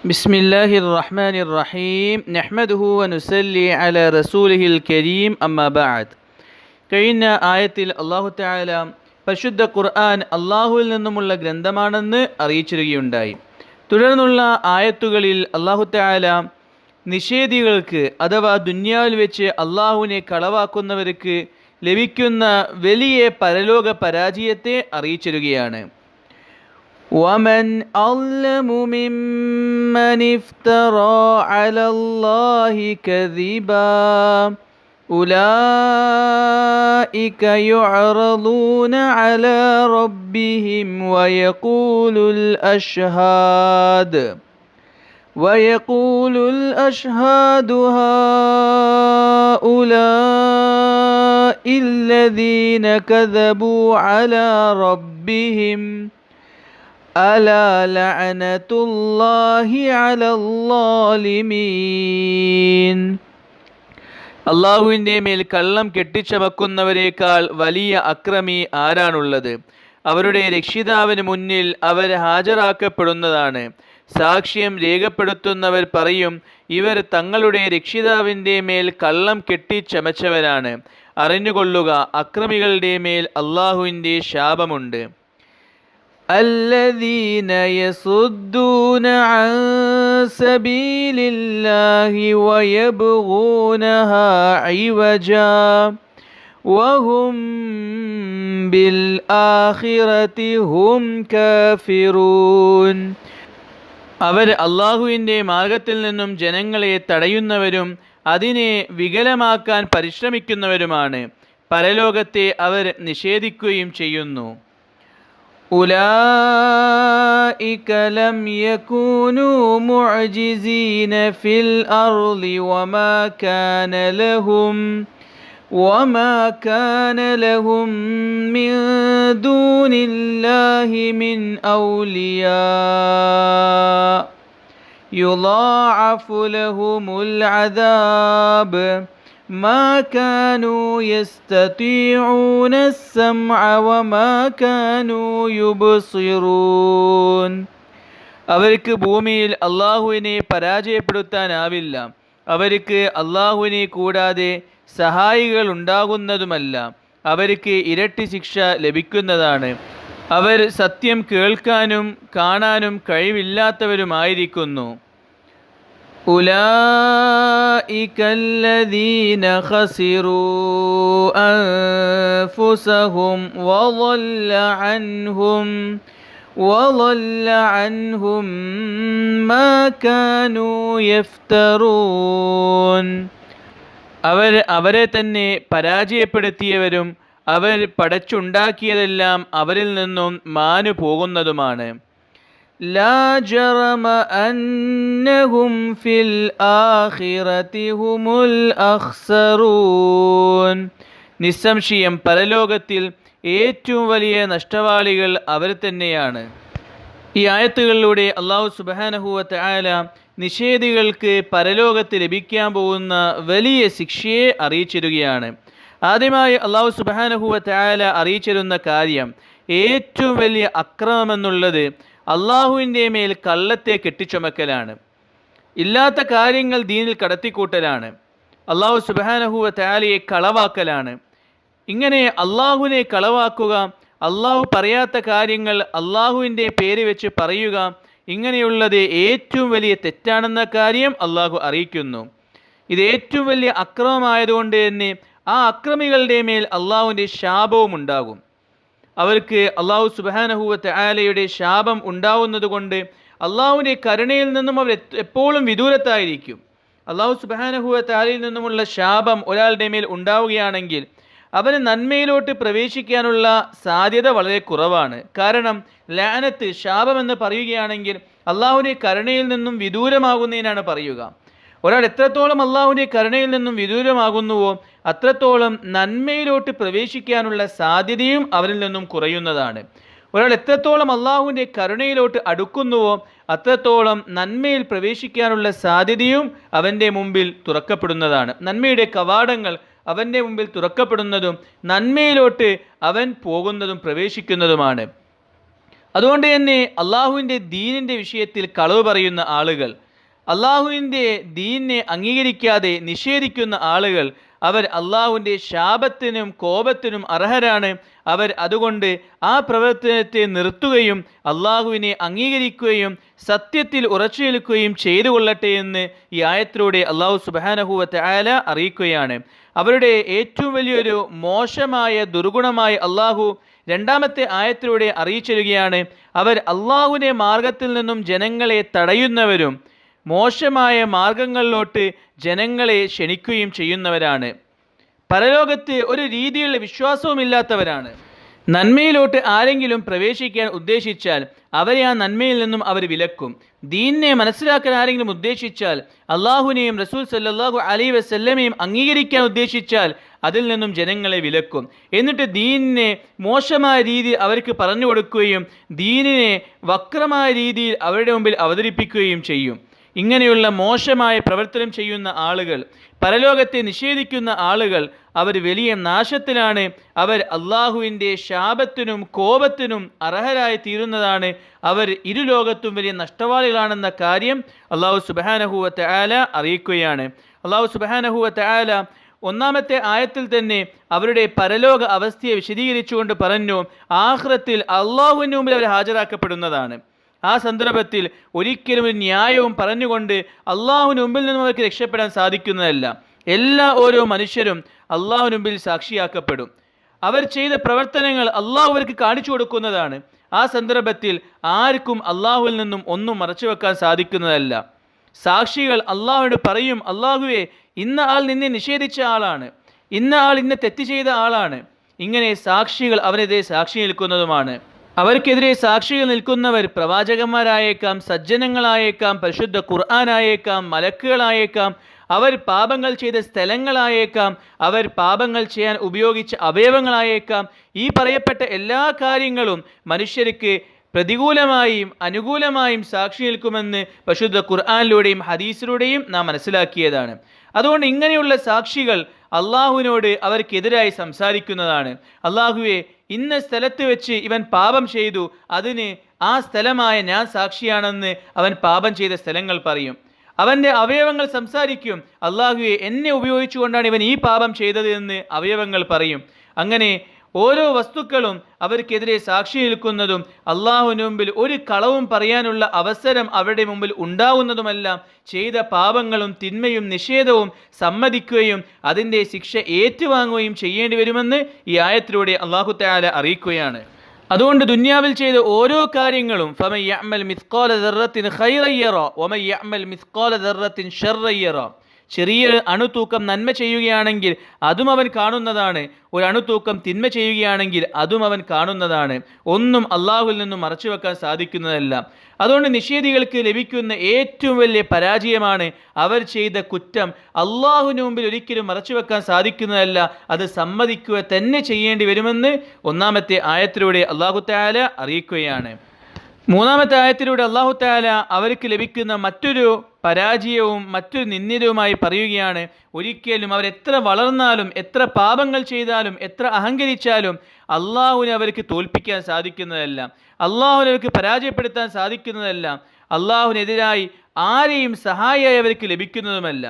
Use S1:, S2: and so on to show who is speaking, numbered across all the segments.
S1: بسم الله الرحمن الرحيم نحمده ونسلي على رسوله الكريم أما بعد കഴിഞ്ഞ ആയത്തിൽ അള്ളാഹു താല പരിശുദ്ധ ഖുർആൻ അള്ളാഹുവിൽ നിന്നുമുള്ള ഗ്രന്ഥമാണെന്ന് അറിയിച്ചിരുകയുണ്ടായി തുടർന്നുള്ള ആയത്തുകളിൽ അള്ളാഹു താല നിഷേധികൾക്ക് അഥവാ ദുന്യാവിൽ വെച്ച് അള്ളാഹുവിനെ കളവാക്കുന്നവർക്ക് ലഭിക്കുന്ന വലിയ പരലോക പരാജയത്തെ അറിയിച്ചിരുകയാണ് ومن أظلم ممن افترى على الله كذبا أولئك يعرضون على ربهم ويقول الأشهاد ويقول الأشهاد هؤلاء الذين كذبوا على ربهم ألا لعنة الله على الظالمين അള്ളാഹുവിൻ്റെ മേൽ കള്ളം കെട്ടിച്ചമക്കുന്നവരേക്കാൾ വലിയ അക്രമി ആരാണുള്ളത് അവരുടെ രക്ഷിതാവിന് മുന്നിൽ അവർ ഹാജരാക്കപ്പെടുന്നതാണ് സാക്ഷ്യം രേഖപ്പെടുത്തുന്നവർ പറയും ഇവർ തങ്ങളുടെ രക്ഷിതാവിൻ്റെ മേൽ കള്ളം കെട്ടിച്ചമച്ചവരാണ് അറിഞ്ഞുകൊള്ളുക അക്രമികളുടെ മേൽ അള്ളാഹുവിൻ്റെ ശാപമുണ്ട് الذين يصدون عن سبيل الله ويبغونها عوجا وهم بالآخرة هم كافرون അവർ അള്ളാഹുവിൻ്റെ മാർഗത്തിൽ നിന്നും ജനങ്ങളെ തടയുന്നവരും അതിനെ വികലമാക്കാൻ പരിശ്രമിക്കുന്നവരുമാണ് പരലോകത്തെ അവർ നിഷേധിക്കുകയും ചെയ്യുന്നു أولئك لم يكونوا معجزين في الأرض وما كان لهم وما كان لهم من دون الله من أولياء. يضاعف لهم العذاب. ما كانوا يستطيعون السمع وما كانوا يبصرون അവർക്ക് ഭൂമിയിൽ അള്ളാഹുവിനെ പരാജയപ്പെടുത്താനാവില്ല അവർക്ക് അള്ളാഹുവിനെ കൂടാതെ സഹായികൾ ഉണ്ടാകുന്നതുമല്ല അവർക്ക് ഇരട്ടി ശിക്ഷ ലഭിക്കുന്നതാണ് അവർ സത്യം കേൾക്കാനും കാണാനും കഴിവില്ലാത്തവരുമായിരിക്കുന്നു أولئك الذين خسروا أنفسهم وضل عنهم وضل عنهم ما كانوا يفترون അവർ അവരെ തന്നെ പരാജയപ്പെടുത്തിയവരും അവർ പടച്ചുണ്ടാക്കിയതെല്ലാം അവരിൽ നിന്നും മാനു പോകുന്നതുമാണ് لا جرم أنهم في الآخرة هم الأخسرون നിസ്സംശയം പരലോകത്തിൽ ഏറ്റവും വലിയ നഷ്ടവാളികൾ അവർ തന്നെയാണ് ഈ ആയത്തുകളിലൂടെ അള്ളാഹു സുബാനഹുവത്ത് ആല നിഷേധികൾക്ക് പരലോകത്ത് ലഭിക്കാൻ പോകുന്ന വലിയ ശിക്ഷയെ അറിയിച്ചിരുകയാണ് ആദ്യമായി അള്ളാഹു സുബാനഹുവത്ത് ആല അറിയിച്ചിരുന്ന കാര്യം ഏറ്റവും വലിയ അക്രമമെന്നുള്ളത് അള്ളാഹുവിന്റെ മേൽ കള്ളത്തെ കെട്ടിച്ചുമക്കലാണ്. ഇല്ലാത്ത കാര്യങ്ങൾ ദീനിൽ കടത്തിക്കൂട്ടലാണ്. അള്ളാഹു സുബാനഹുവ താലയെ കളവാക്കലാണ്. ഇങ്ങനെ അള്ളാഹുവിനെ കളവാക്കുക അള്ളാഹു പറയാത്ത കാര്യങ്ങൾ അള്ളാഹുവിന്റെ പേര് വെച്ച് പറയുക ഇങ്ങനെയുള്ളത് ഏറ്റവും വലിയ തെറ്റാണെന്ന കാര്യം അള്ളാഹു അറിയിക്കുന്നു. ഇത് ഏറ്റവും വലിയ അക്രമമായതുകൊണ്ട് തന്നെ ആ അക്രമികളുടെ മേൽ അള്ളാഹുവിന്റെ ശാപവും ഉണ്ടാകും അവർക്ക് അള്ളാഹു സുബാനഹുവത്ത് ആലയുടെ ശാപം ഉണ്ടാവുന്നത് കൊണ്ട് അള്ളാഹുവിന്റെ കരുണയിൽ നിന്നും അവർ എപ്പോഴും വിദൂരത്തായിരിക്കും. അള്ളാഹു സുബാനഹുവത്തെ ആലയിൽ നിന്നുമുള്ള ശാപം ഒരാളുടെ മേൽ ഉണ്ടാവുകയാണെങ്കിൽ അവന് നന്മയിലോട്ട് പ്രവേശിക്കാനുള്ള സാധ്യത വളരെ കുറവാണ്. കാരണം ലാനത്ത് ശാപമെന്ന് പറയുകയാണെങ്കിൽ അള്ളാഹുവിന്റെ കരുണയിൽ നിന്നും വിദൂരമാകുന്നതിനാണ് പറയുക. ഒരാൾ എത്രത്തോളം അള്ളാഹുവിന്റെ കരുണയിൽ നിന്നും വിദൂരമാകുന്നുവോ അത്രത്തോളം നന്മയിലോട്ട് പ്രവേശിക്കാനുള്ള സാധ്യതയും അവരിൽ നിന്നും കുറയുന്നതാണ്. ഒരാൾ എത്രത്തോളം അള്ളാഹുവിന്റെ കരുണയിലോട്ട് അടുക്കുന്നുവോ അത്രത്തോളം നന്മയിൽ പ്രവേശിക്കാനുള്ള സാധ്യതയും അവന്റെ മുമ്പിൽ തുറക്കപ്പെടുന്നതാണ്. നന്മയുടെ കവാടങ്ങൾ അവന്റെ മുമ്പിൽ തുറക്കപ്പെടുന്നതും നന്മയിലോട്ട് അവൻ പോകുന്നതും പ്രവേശിക്കുന്നതുമാണ്. അതുകൊണ്ട് തന്നെ അള്ളാഹുവിന്റെ ദീനിന്റെ വിഷയത്തിൽ കളവ് പറയുന്ന ആളുകൾ അള്ളാഹുവിന്റെ ദീനിനെ അംഗീകരിക്കാതെ നിഷേധിക്കുന്ന ആളുകൾ അവർ അള്ളാഹുവിന്റെ ശാപത്തിനും കോപത്തിനും അർഹരാണ്. അവർ അതുകൊണ്ട് ആ പ്രവർത്തനത്തെ നിർത്തുകയും അള്ളാഹുവിനെ അംഗീകരിക്കുകയും സത്യത്തിൽ ഉറച്ചു നിൽക്കുകയും ചെയ്തു കൊള്ളട്ടെ എന്ന് ഈ ആയത്തിലൂടെ അള്ളാഹു സുബാനഹുവത്തെ ആല അറിയിക്കുകയാണ്. അവരുടെ ഏറ്റവും വലിയൊരു മോശമായ ദുർഗുണമായ അള്ളാഹു രണ്ടാമത്തെ ആയത്തിലൂടെ അറിയിച്ചിരുകയാണ് അവർ അള്ളാഹുവിന്റെ മാർഗത്തിൽ നിന്നും ജനങ്ങളെ തടയുന്നവരും മോശമായ മാർഗങ്ങളിലോട്ട് ജനങ്ങളെ ക്ഷണിക്കുകയും ചെയ്യുന്നവരാണ്. പരലോകത്ത് ഒരു രീതിയിലുള്ള വിശ്വാസവുമില്ലാത്തവരാണ് നന്മയിലോട്ട് ആരെങ്കിലും പ്രവേശിക്കാൻ ഉദ്ദേശിച്ചാൽ അവരെ ആ നന്മയിൽ നിന്നും അവർ വിലക്കും. ദീനിനെ മനസ്സിലാക്കാൻ ആരെങ്കിലും ഉദ്ദേശിച്ചാൽ അള്ളാഹുവിനെയും റസൂൽ സല്ലാഹു അലൈ വസല്ലമയും അംഗീകരിക്കാൻ ഉദ്ദേശിച്ചാൽ അതിൽ നിന്നും ജനങ്ങളെ വിലക്കും. എന്നിട്ട് ദീനിനെ മോശമായ രീതിയിൽ അവർക്ക് പറഞ്ഞു കൊടുക്കുകയും ദീനിനെ വക്രമായ രീതിയിൽ അവരുടെ മുമ്പിൽ അവതരിപ്പിക്കുകയും ചെയ്യും. ഇങ്ങനെയുള്ള മോശമായ പ്രവർത്തനം ചെയ്യുന്ന ആളുകൾ പരലോകത്തെ നിഷേധിക്കുന്ന ആളുകൾ അവർ വലിയ നാശത്തിലാണ്. അവർ അള്ളാഹുവിന്റെ ശാപത്തിനും കോപത്തിനും അർഹരായി തീരുന്നതാണ്. അവർ ഇരുലോകത്തും വലിയ നഷ്ടവാളികളാണെന്ന കാര്യം അള്ളാഹു സുബാനഹുവത്തെ ആല അറിയിക്കുകയാണ്. അള്ളാഹു സുബാനഹുവത്തെ ആല ഒന്നാമത്തെ ആയത്തിൽ തന്നെ അവരുടെ പരലോക അവസ്ഥയെ വിശദീകരിച്ചുകൊണ്ട് പറഞ്ഞു ആഹ്റത്തിൽ അള്ളാഹുവിന്റെ മുമ്പിൽ അവർ ഹാജരാക്കപ്പെടുന്നതാണ്. ആ സന്ദർഭത്തിൽ ഒരിക്കലും ഒരു ന്യായവും പറഞ്ഞുകൊണ്ട് അള്ളാഹുവിന് മുമ്പിൽ നിന്നും അവർക്ക് രക്ഷപ്പെടാൻ സാധിക്കുന്നതല്ല. എല്ലാ ഓരോ മനുഷ്യരും അള്ളാഹുവിന് മുമ്പിൽ സാക്ഷിയാക്കപ്പെടും. അവർ ചെയ്ത പ്രവർത്തനങ്ങൾ അള്ളാഹു അവർക്ക് കാണിച്ചു കൊടുക്കുന്നതാണ്. ആ സന്ദർഭത്തിൽ ആർക്കും അള്ളാഹുവിൽ നിന്നും ഒന്നും മറച്ചു വെക്കാൻ സാധിക്കുന്നതല്ല. സാക്ഷികൾ അള്ളാഹുവിനോട് പറയും അള്ളാഹുവെ ഇന്ന ആൾ നിന്നെ നിഷേധിച്ച ആളാണ്. ഇന്ന ആൾ ഇന്ന തെറ്റ് ചെയ്ത ആളാണ്. ഇങ്ങനെ സാക്ഷികൾ അവനെതിരെ സാക്ഷി നിൽക്കുന്നതുമാണ്. അവർക്കെതിരെ സാക്ഷികൾ നിൽക്കുന്നവർ പ്രവാചകന്മാരായേക്കാം സജ്ജനങ്ങളായേക്കാം പരിശുദ്ധ ഖുർആാനായേക്കാം മലക്കുകളായേക്കാം അവർ പാപങ്ങൾ ചെയ്ത സ്ഥലങ്ങളായേക്കാം അവർ പാപങ്ങൾ ചെയ്യാൻ ഉപയോഗിച്ച അവയവങ്ങളായേക്കാം. ഈ പറയപ്പെട്ട എല്ലാ കാര്യങ്ങളും മനുഷ്യർക്ക് പ്രതികൂലമായും അനുകൂലമായും സാക്ഷി നിൽക്കുമെന്ന് പരിശുദ്ധ ഖുർആാനിലൂടെയും ഹദീസിലൂടെയും നാം മനസ്സിലാക്കിയതാണ്. അതുകൊണ്ട് ഇങ്ങനെയുള്ള സാക്ഷികൾ അള്ളാഹുവിനോട് അവർക്കെതിരായി സംസാരിക്കുന്നതാണ്. അള്ളാഹുവെ ഇന്ന സ്ഥലത്ത് വെച്ച് ഇവൻ പാപം ചെയ്തു അതിന് ആ സ്ഥലമായ ഞാൻ സാക്ഷിയാണെന്ന് അവൻ പാപം ചെയ്ത സ്ഥലങ്ങൾ പറയും. അവന്റെ അവയവങ്ങൾ സംസാരിക്കും. അള്ളാഹുവെ എന്നെ ഉപയോഗിച്ചുകൊണ്ടാണ് ഇവൻ ഈ പാപം ചെയ്തത് എന്ന് അവയവങ്ങൾ പറയും. അങ്ങനെ ഓരോ വസ്തുക്കളും അവർക്കെതിരെ സാക്ഷി നിൽക്കുന്നതും അള്ളാഹുവിന് മുമ്പിൽ ഒരു കളവും പറയാനുള്ള അവസരം അവരുടെ മുമ്പിൽ ഉണ്ടാവുന്നതുമെല്ലാം ചെയ്ത പാപങ്ങളും തിന്മയും നിഷേധവും സമ്മതിക്കുകയും അതിന്റെ ശിക്ഷ ഏറ്റുവാങ്ങുകയും ചെയ്യേണ്ടി വരുമെന്ന് ഈ ആയത്തിലൂടെ അള്ളാഹു താല അറിയിക്കുകയാണ്. അതുകൊണ്ട് ദുന്യാവിൽ ചെയ്ത ഓരോ കാര്യങ്ങളും ഫമയ്യമൽ മിസ്കാല ദർറത്തിൻ ഹൈറയ്യറോ വമൻ യഅമൽ മിസ്കാല ദർറത്തിൻ ഷർറയ്യറ ചെറിയ അണുതൂക്കം നന്മ ചെയ്യുകയാണെങ്കിൽ അതും അവൻ കാണുന്നതാണ്. ഒരു അണുതൂക്കം തിന്മ ചെയ്യുകയാണെങ്കിൽ അതും അവൻ കാണുന്നതാണ്. ഒന്നും അള്ളാഹുവിൽ നിന്നും മറച്ചു വെക്കാൻ സാധിക്കുന്നതല്ല. അതുകൊണ്ട് നിഷേധികൾക്ക് ലഭിക്കുന്ന ഏറ്റവും വലിയ പരാജയമാണ് അവർ ചെയ്ത കുറ്റം. അള്ളാഹുവിന് മുമ്പിൽ ഒരിക്കലും മറച്ചു വെക്കാൻ സാധിക്കുന്നതല്ല. അത് സമ്മതിക്കുക തന്നെ ചെയ്യേണ്ടി വരുമെന്ന് ഒന്നാമത്തെ ആയത്തിലൂടെ അള്ളാഹു താല അറിയിക്കുകയാണ്. മൂന്നാമത്തെ ആയത്തിലൂടെ അള്ളാഹു താല അവർക്ക് ലഭിക്കുന്ന മറ്റൊരു പരാജയവും മറ്റൊരു നിന്ദിതവുമായി പറയുകയാണ് ഒരിക്കലും അവരെത്ര വളർന്നാലും എത്ര പാപങ്ങൾ ചെയ്താലും എത്ര അഹങ്കരിച്ചാലും അള്ളാഹുവിനെ അവർക്ക് തോൽപ്പിക്കാൻ സാധിക്കുന്നതല്ല. അള്ളാഹുവിനെ അവർക്ക് പരാജയപ്പെടുത്താൻ സാധിക്കുന്നതല്ല. അള്ളാഹുവിനെതിരായി ആരെയും സഹായിയായി അവർക്ക് ലഭിക്കുന്നതുമല്ല.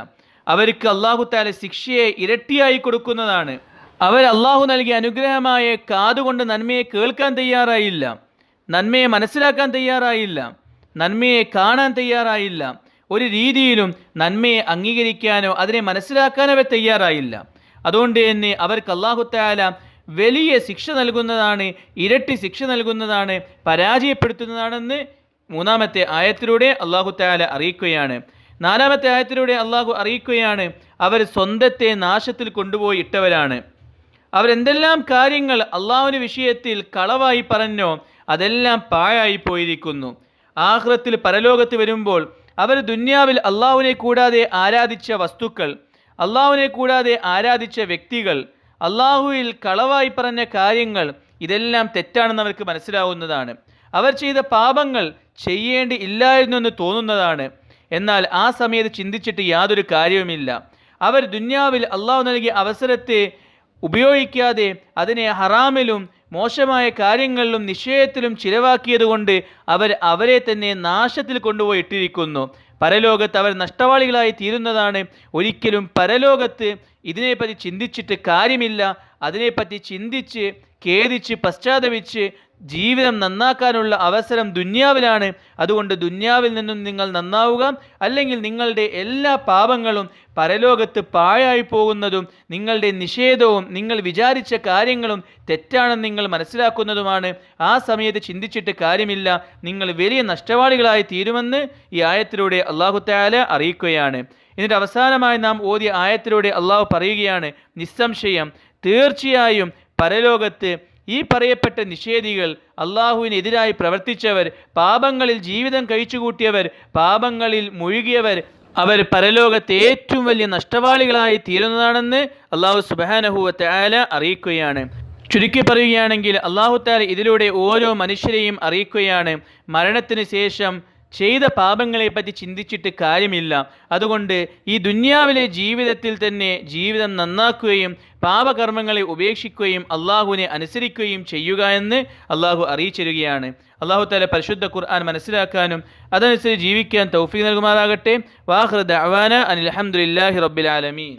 S1: അവർക്ക് അള്ളാഹു താല ശിക്ഷയെ ഇരട്ടിയായി കൊടുക്കുന്നതാണ്. അവർ അള്ളാഹു നൽകിയ അനുഗ്രഹമായ കാതുകൊണ്ട് നന്മയെ കേൾക്കാൻ തയ്യാറായില്ല. നന്മയെ മനസ്സിലാക്കാൻ തയ്യാറായില്ല. നന്മയെ കാണാൻ തയ്യാറായില്ല. ഒരു രീതിയിലും നന്മയെ അംഗീകരിക്കാനോ അതിനെ മനസ്സിലാക്കാനോ അവർ തയ്യാറായില്ല. അതുകൊണ്ട് തന്നെ അവർക്ക് അള്ളാഹുത്താല വലിയ ശിക്ഷ നൽകുന്നതാണ് ഇരട്ടി ശിക്ഷ നൽകുന്നതാണ് പരാജയപ്പെടുത്തുന്നതാണെന്ന് മൂന്നാമത്തെ ആയത്തിലൂടെ അള്ളാഹുത്തായാല അറിയിക്കുകയാണ്. നാലാമത്തെ ആയത്തിലൂടെ അള്ളാഹു അറിയിക്കുകയാണ് അവർ സ്വന്തത്തെ നാശത്തിൽ കൊണ്ടുപോയി ഇട്ടവരാണ്. അവരെന്തെല്ലാം കാര്യങ്ങൾ അള്ളാഹുവിന്റെ വിഷയത്തിൽ കളവായി പറഞ്ഞോ അതെല്ലാം പാഴായി പോയിരിക്കുന്നു. ആഹ്റത്തിൽ പരലോകത്ത് വരുമ്പോൾ അവർ ദുന്യാവിൽ അള്ളാഹുവിനെ കൂടാതെ ആരാധിച്ച വസ്തുക്കൾ അള്ളാഹുവിനെ കൂടാതെ ആരാധിച്ച വ്യക്തികൾ അള്ളാഹുവിൽ കളവായി പറഞ്ഞ കാര്യങ്ങൾ ഇതെല്ലാം തെറ്റാണെന്ന് അവർക്ക് മനസ്സിലാവുന്നതാണ്. അവർ ചെയ്ത പാപങ്ങൾ ചെയ്യേണ്ടി ഇല്ലായിരുന്നു എന്ന് തോന്നുന്നതാണ്. എന്നാൽ ആ സമയത്ത് ചിന്തിച്ചിട്ട് യാതൊരു കാര്യവുമില്ല. അവർ ദുന്യാവിൽ അള്ളാഹു നൽകിയ അവസരത്തെ ഉപയോഗിക്കാതെ അതിനെ ഹറാമിലും മോശമായ കാര്യങ്ങളിലും നിശ്ചയത്തിലും ചിലവാക്കിയതുകൊണ്ട് അവർ അവരെ തന്നെ നാശത്തിൽ കൊണ്ടുപോയി ഇട്ടിരിക്കുന്നു പരലോകത്ത് അവർ നഷ്ടവാളികളായി തീരുന്നതാണ്. ഒരിക്കലും പരലോകത്ത് ഇതിനെപ്പറ്റി ചിന്തിച്ചിട്ട് കാര്യമില്ല. അതിനെപ്പറ്റി ചിന്തിച്ച് ഖേദിച്ച് പശ്ചാത്തപിച്ച് ജീവിതം നന്നാക്കാനുള്ള അവസരം ദുന്യാവിലാണ്. അതുകൊണ്ട് ദുന്യാവിൽ നിന്നും നിങ്ങൾ നന്നാവുക. അല്ലെങ്കിൽ നിങ്ങളുടെ എല്ലാ പാപങ്ങളും പരലോകത്ത് പാഴായി പോകുന്നതും നിങ്ങളുടെ നിഷേധവും നിങ്ങൾ വിചാരിച്ച കാര്യങ്ങളും തെറ്റാണെന്ന് നിങ്ങൾ മനസ്സിലാക്കുന്നതുമാണ്. ആ സമയത്ത് ചിന്തിച്ചിട്ട് കാര്യമില്ല. നിങ്ങൾ വലിയ നഷ്ടവാളികളായി തീരുമെന്ന് ഈ ആയത്തിലൂടെ അള്ളാഹു താല അറിയിക്കുകയാണ്. എന്നിട്ട് അവസാനമായി നാം ഓതിയ ആയത്തിലൂടെ അള്ളാഹു പറയുകയാണ് നിസ്സംശയം തീർച്ചയായും പരലോകത്ത് ഈ പറയപ്പെട്ട നിഷേധികൾ അള്ളാഹുവിനെതിരായി പ്രവർത്തിച്ചവർ പാപങ്ങളിൽ ജീവിതം കഴിച്ചുകൂട്ടിയവർ പാപങ്ങളിൽ മുഴുകിയവർ അവർ പരലോകത്തെ ഏറ്റവും വലിയ നഷ്ടവാളികളായി തീരുന്നതാണെന്ന് അള്ളാഹു സുബാനഹുവത്തെ ആല അറിയിക്കുകയാണ്. ചുരുക്കി പറയുകയാണെങ്കിൽ അള്ളാഹു താല ഇതിലൂടെ ഓരോ മനുഷ്യരെയും അറിയിക്കുകയാണ്. മരണത്തിന് ശേഷം ചെയ്ത പാപങ്ങളെപ്പറ്റി ചിന്തിച്ചിട്ട് കാര്യമില്ല. അതുകൊണ്ട് ഈ ദുന്യാവിലെ ജീവിതത്തിൽ തന്നെ ജീവിതം നന്നാക്കുകയും പാപകർമ്മങ്ങളെ ഉപേക്ഷിക്കുകയും അള്ളാഹുവിനെ അനുസരിക്കുകയും ചെയ്യുക എന്ന് അള്ളാഹു അറിയിച്ചിരുകയാണ് അള്ളാഹു താല പരിശുദ്ധ ഖുർആൻ മനസ്സിലാക്കാനും അതനുസരിച്ച് ജീവിക്കാൻ തൗഫീഖ് നൽകുമാറാകട്ടെ. വാഹൃദ് അവാന അനിൽ അഹമ്മദില്ലാഹി റബ്ബിൽ ആലമീൻ.